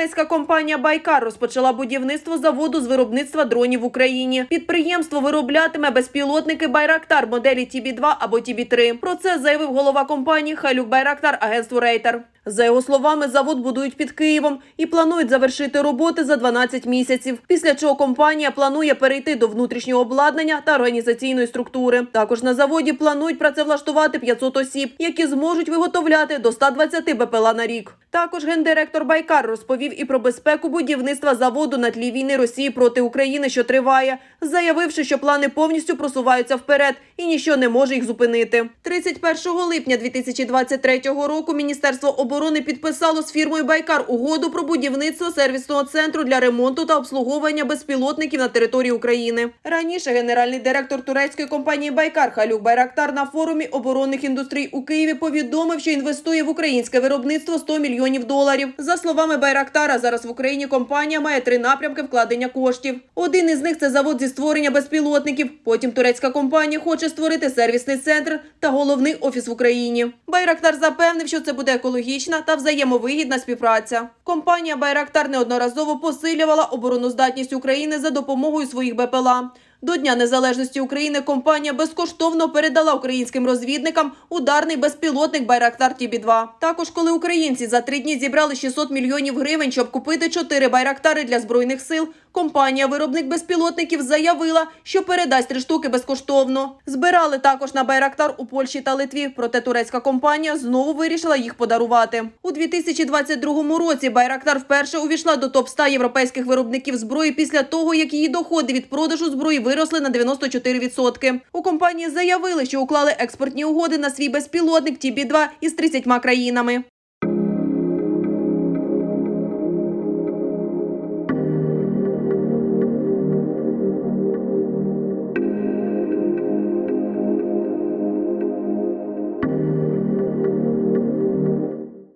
Турецька компанія Байкар розпочала будівництво заводу з виробництва дронів в Україні. Підприємство вироблятиме безпілотники Байрактар моделі TB2 або TB3. Про це заявив голова компанії Халюк Байрактар агентству Рейтер. За його словами, завод будують під Києвом і планують завершити роботи за 12 місяців. Після чого компанія планує перейти до внутрішнього обладнання та організаційної структури. Також на заводі планують працевлаштувати 500 осіб, які зможуть виготовляти до 120 БПЛА на рік. Також гендиректор Байкар розповів і про безпеку будівництва заводу на тлі війни Росії проти України, що триває, заявивши, що плани повністю просуваються вперед і ніщо не може їх зупинити. 31 липня 2023 року Міністерство оборони підписало з фірмою Байкар угоду про будівництво сервісного центру для ремонту та обслуговування безпілотників на території України. Раніше генеральний директор турецької компанії Байкар Халюк Байрактар на форумі оборонних індустрій у Києві повідомив, що інвестує в українське виробництво 100 мільйонів доларів. За словами Байрактара, зараз в Україні компанія має три напрямки вкладення коштів. Один із них це завод зі створення безпілотників. Потім турецька компанія хоче створити сервісний центр та головний офіс в Україні. Байрактар запевнив, що це буде екологічна та взаємовигідна співпраця. Компанія Байрактар неодноразово посилювала обороноздатність України за допомогою своїх БПЛА. До Дня Незалежності України компанія безкоштовно передала українським розвідникам ударний безпілотник Байрактар Тібі-2. Також, коли українці за три дні зібрали 600 мільйонів гривень, щоб купити чотири байрактари для збройних сил, компанія виробник безпілотників заявила, що передасть три штуки безкоштовно. Збирали також на байрактар у Польщі та Литві. Проте турецька компанія знову вирішила їх подарувати. У 2022 році байрактар вперше увійшла до топ 100 європейських виробників зброї після того, як її доходи від продажу зброї виросли на 94%. У компанії заявили, що уклали експортні угоди на свій безпілотник TB2 із 30 країнами.